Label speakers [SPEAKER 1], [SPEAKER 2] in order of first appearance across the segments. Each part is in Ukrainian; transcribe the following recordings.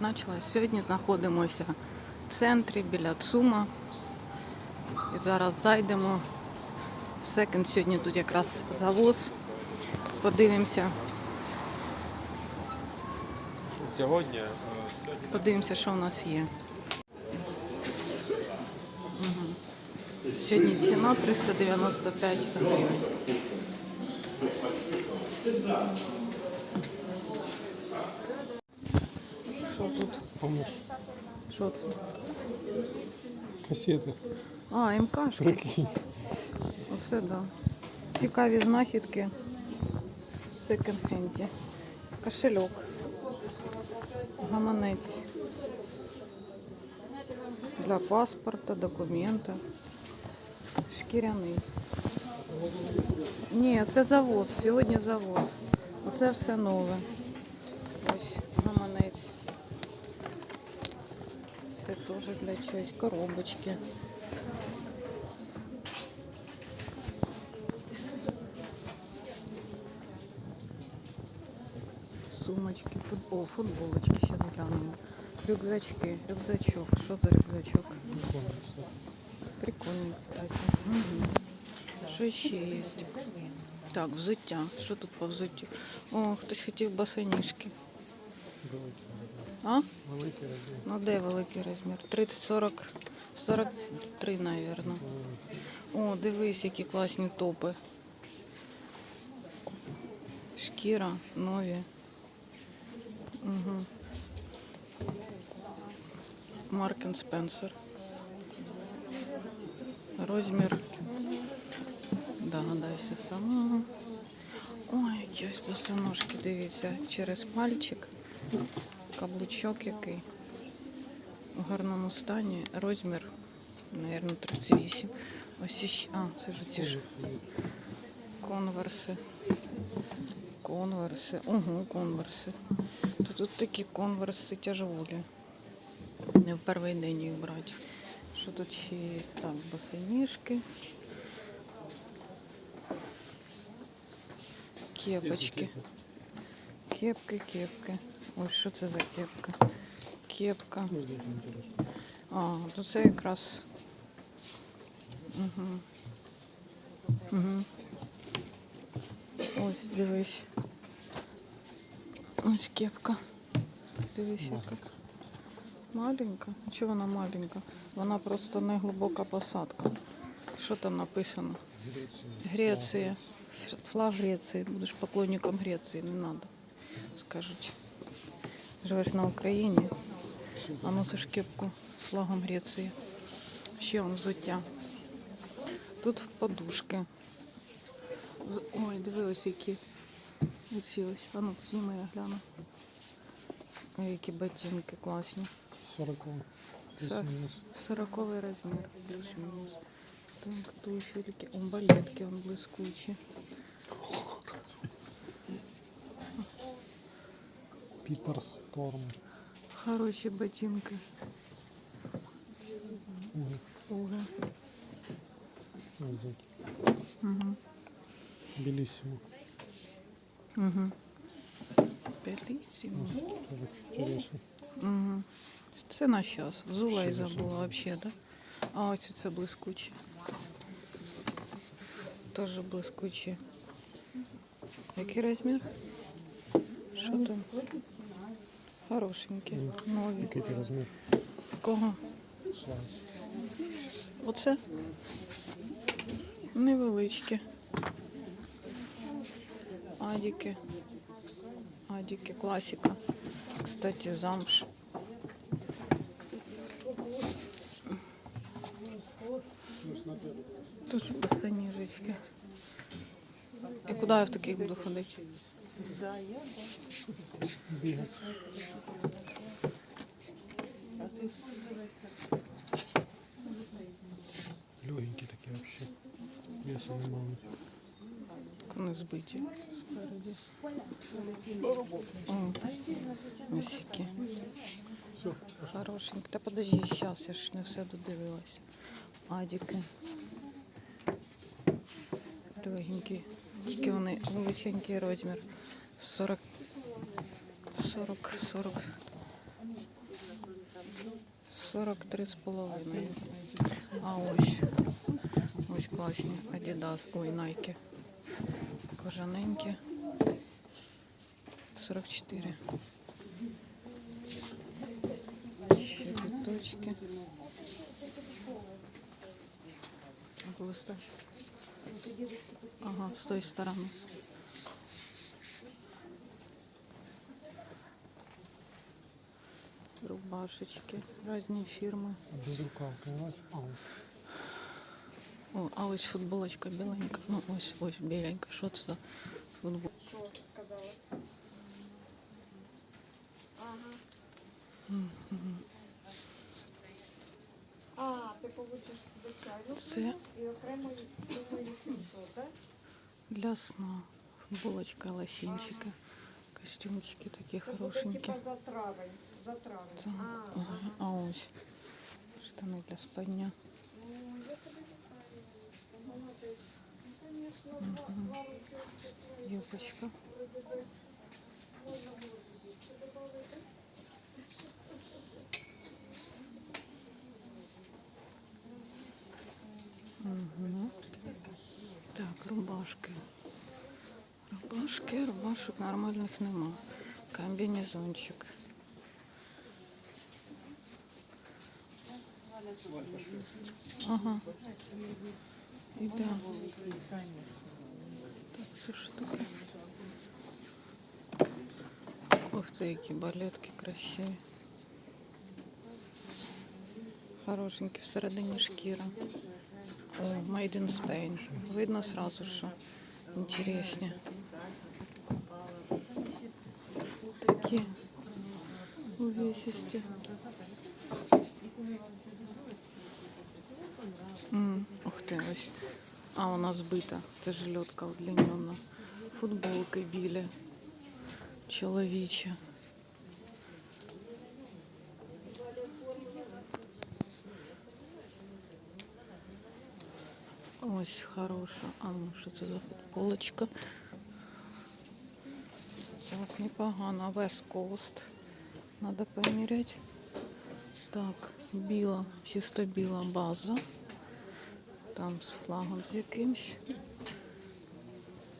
[SPEAKER 1] почалась. Сьогодні знаходимося в центрі біля ЦУМа. І зараз зайдемо в секонд. Сьогодні тут якраз завоз. Подивимося,
[SPEAKER 2] Сьогодні е,
[SPEAKER 1] подивимося, що в нас є. Сьогодні ціна 395 гривень. Що тут?
[SPEAKER 2] помощь.
[SPEAKER 1] Що це?
[SPEAKER 2] Касети.
[SPEAKER 1] А, МКшки. Оце да. Цікаві знахідки в секонд-хенді. Кошельок. Гаманець. Для паспорта, документа. Шкіряний. Ні, це завоз. Сьогодні завоз. Оце все нове. Ось гаманець. Це теж для чогось. Коробочки. Сумочки, футбол, футболочки, сейчас глянем. Рюкзачки, рюкзачок. Что за рюкзачок? Прикольный, кстати. Угу. Що ще є? Так, взуття. Що тут по взуттю? О, хтось хотів босоніжки. А?
[SPEAKER 2] Великий розмір.
[SPEAKER 1] Ну де великий розмір? 30, 40, 43, напевно. О, дивись, які класні топи. Шкіра, нові. Угу. Маркен Спенсер. Розмір. Догадайся сама. Ой, які ось босоножки, дивіться, через пальчик. Каблучок який. У гарному стані. Розмір, мабуть, 38. Ось іще. А, це ж ці ж конверси. Конверси. Ого, конверси. То тут такі конверси тяжелі. Не в перший день їх брати. Що тут ще є? Так, босоніжки. Кепочки. Кепки, кепки. Ось що це за кепка? Кепка. А, то це якраз. Угу. Угу. Ось, дивись. Ось кепка. Дивись, яка. Маленька? Чого вона маленька? Вона просто не глибока посадка. Що там написано? Греція. Флаг Греції. Будеш поклонником Греції, не треба. Скажуть. Живеш на Україні, а носиш кепку з флагом Греції. Ще он взуття. Тут подушки. Ой, дивилась, які ось. А ну, зніми, я гляну. Ой, які ботинки класні.
[SPEAKER 2] 40.
[SPEAKER 1] Со- Сороковий розмір, плюс-мінус. Так, туфельки. О, балетки, он блискучі.
[SPEAKER 2] Пітер Сторм.
[SPEAKER 1] Хороші ботинки.
[SPEAKER 2] Угу.
[SPEAKER 1] Ого. Угу.
[SPEAKER 2] Білісімо.
[SPEAKER 1] Угу.
[SPEAKER 2] Тоже.
[SPEAKER 1] Угу. Це на час. Взула і забула вообще, да? А ось це блискучі. Теж блискучі. Який розмір? Що там? Хорошенькі. Нові.
[SPEAKER 2] Який ти розмір?
[SPEAKER 1] Кого? Оце? Невеличкі. Адіки. Адіки, класика. Кстати, замш. Тоже босоніжечки. І куди я в таких буду ходити?
[SPEAKER 2] Бігати. Легенькі такі вообще. Весу не мають.
[SPEAKER 1] Так Вони збиті спереді. О, ось які.
[SPEAKER 2] Все.
[SPEAKER 1] Хорошенькі. Та подожди, зараз, я ж не все додивилася. Адіки. Легенькі. Тільки вони величенький розмір. 40, 40, 40, 43 з половиною. А ось. Ось класні Adidas. Ой, Nike. Кожаненькі. 44. Ще біточки. Листач. Ага, з тої сторони. Рубашечки, різні фірми.
[SPEAKER 2] Без рукавка, понимаешь? А, вот.
[SPEAKER 1] О, а ось футболочка біленька. Ну, ось, ось біленька. Що це за футбол?
[SPEAKER 3] Що сказала? Ага. А, ти получиш звичайну
[SPEAKER 1] Це-
[SPEAKER 3] суму і окремою сумою 700, так?
[SPEAKER 1] Для сна. Футболочка, лосінчики, костюмчики такі
[SPEAKER 3] Це буде
[SPEAKER 1] хорошенькі.
[SPEAKER 3] типа за травень. За травень.
[SPEAKER 1] Це,
[SPEAKER 3] А,
[SPEAKER 1] ага, а ось штани для спання.
[SPEAKER 3] ну, я
[SPEAKER 1] рубашки. Рубашки, рубашок нормальних нема. Комбінезончик. Ага. Іде. Так, це що таке? Ух ти, які балетки красиві. Хорошенькі, всередині шкіра. О, Made in Spain. Видно сразу, що інтересні. Такі увесисті. Ух ти, ось. А, вона збита. Це жилетка удлинена. Футболки білі. Чоловічі. Ось хороша. А ну що це за футболочка? Так, непогано. West Coast. Надо поміряти. Так, біла, чисто біла база. Там з флагом з якимсь.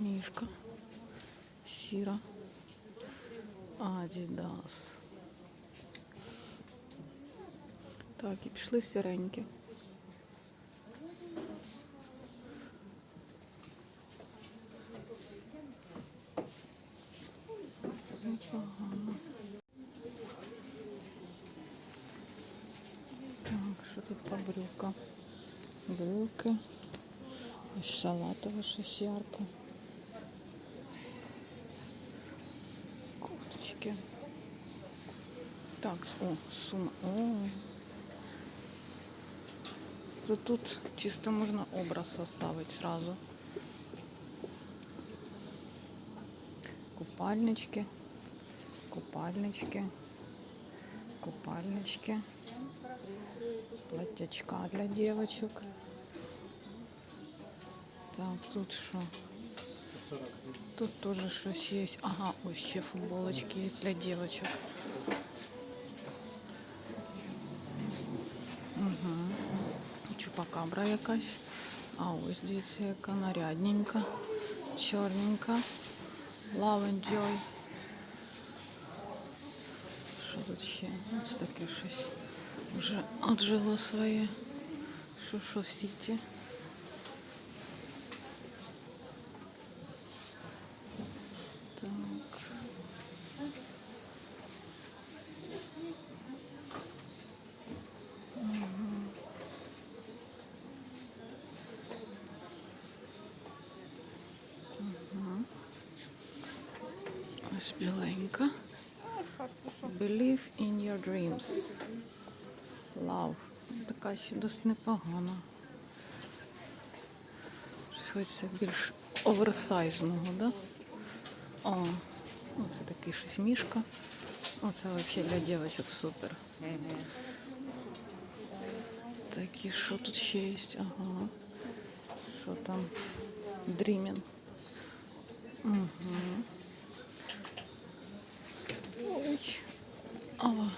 [SPEAKER 1] Мішка. Сіра. Адідас. Так, і пішли сіренькі. Що тут по брюка? Брюки. Салатове щось ярке. Кофточки. Так, о, сума. О. То тут чисто можно образ составить сразу. Купальнички, купальнички, купальнички, платьячка для девочек. Так, тут что? Тут тоже щось есть. Ага, ось ще футболочки есть для девочек. Угу. Чупакабра якась. А ось дивіться, яка нарядненька, чорненька. Love and Joy. Що тут ще? Ось таке щось. Вже отжило. Що що Сіті. Так. Ось біленька. Believe in your dreams лав. Така ще досить непогана. Хочеться більш оверсайзного, да? О, оце такий шефмішка. Оце взагалі для дівчинок супер. Такі, що тут ще є? Ага. Що там? Дрімін. Угу. Ой. Ава.